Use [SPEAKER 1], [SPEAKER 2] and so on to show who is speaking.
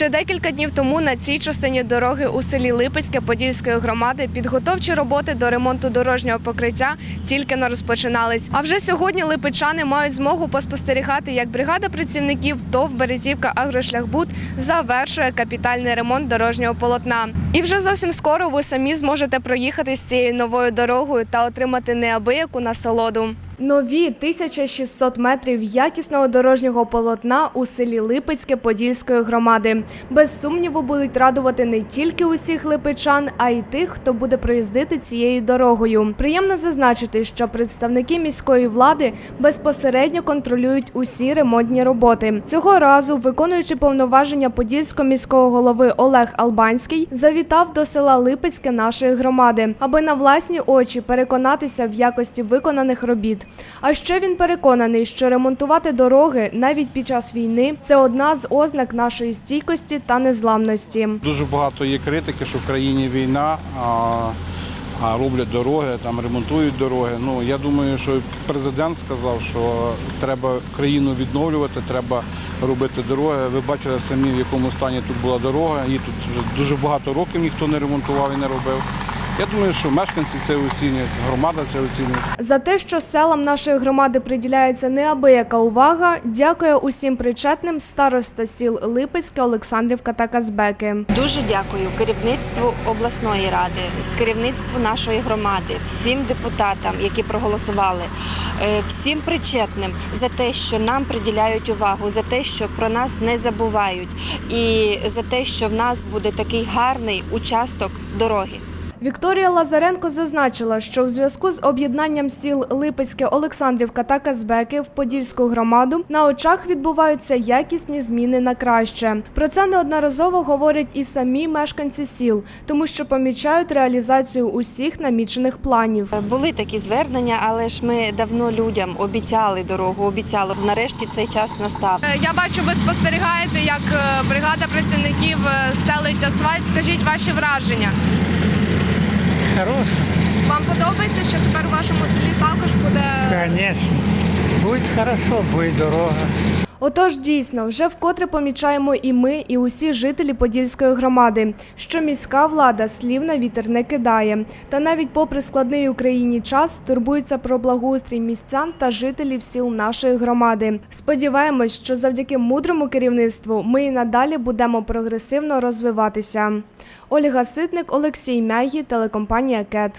[SPEAKER 1] Ще декілька днів тому на цій частині дороги у селі Липецьке Подільської громади підготовчі роботи до ремонту дорожнього покриття тільки не розпочинались. А вже сьогодні липечани мають змогу поспостерігати, як бригада працівників ТОВ Березівка Агрошляхбуд завершує капітальний ремонт дорожнього полотна. І вже зовсім скоро ви самі зможете проїхати з цією новою дорогою та отримати неабияку насолоду. Нові 1600 метрів якісного дорожнього полотна у селі Липецьке Подільської громади. Без сумніву будуть радувати не тільки усіх липечан, а й тих, хто буде проїздити цією дорогою. Приємно зазначити, що представники міської влади безпосередньо контролюють усі ремонтні роботи. Цього разу, виконуючи повноваження подільського міського голови Олег Албанський, завітав до села Липецьке нашої громади, аби на власні очі переконатися в якості виконаних робіт. А ще він переконаний, що ремонтувати дороги навіть під час війни це одна з ознак нашої стійкості та незламності.
[SPEAKER 2] Дуже багато є критики, що в країні війна, а, а роблять дороги, там ремонтують дороги. Ну я думаю, що президент сказав, що треба країну відновлювати, треба робити дороги. Ви бачили самі, в якому стані тут була дорога. Її тут вже дуже багато років ніхто не ремонтував і не робив. Я думаю, що мешканці це оцінюють, громада це оцінює.
[SPEAKER 1] За те, що селам нашої громади приділяється неабияка увага, дякує усім причетним староста сіл Липецьке, Олександрівка та Казбеки.
[SPEAKER 3] Дуже дякую керівництву обласної ради, керівництву нашої громади, всім депутатам, які проголосували, е, всім причетним за те, що нам приділяють увагу, за те, що про нас не забувають, і за те, що в нас буде такий гарний участок дороги.
[SPEAKER 1] Вікторія Лазаренко зазначила, що в зв'язку з об'єднанням сіл Липецьке, Олександрівка та Казбеки в Подільську громаду на очах відбуваються якісні зміни на краще. Про це неодноразово говорять і самі мешканці сіл, тому що помічають реалізацію усіх намічених планів.
[SPEAKER 3] Були такі звернення, але ж ми давно людям обіцяли дорогу, обіцяли. Нарешті цей час настав.
[SPEAKER 1] Е, Я бачу, ви спостерігаєте, як е, бригада працівників е, стелить асфальт. Скажіть ваші враження.
[SPEAKER 4] Хорошо,
[SPEAKER 1] Вам подобається, що тепер у вашому селі також буде
[SPEAKER 4] Звісно. Буде хорошо, буде дорога.
[SPEAKER 1] Отож, дійсно, вже вкотре помічаємо і ми, і усі жителі Подільської громади, що міська влада слів на вітер не кидає. Та навіть попри складний Україні час турбується про благоустрій містян та жителів сіл нашої громади. Сподіваємось, що завдяки мудрому керівництву ми і надалі будемо прогресивно розвиватися. Ольга Ситник, Олексій Мягі, телекомпанія КЕТ.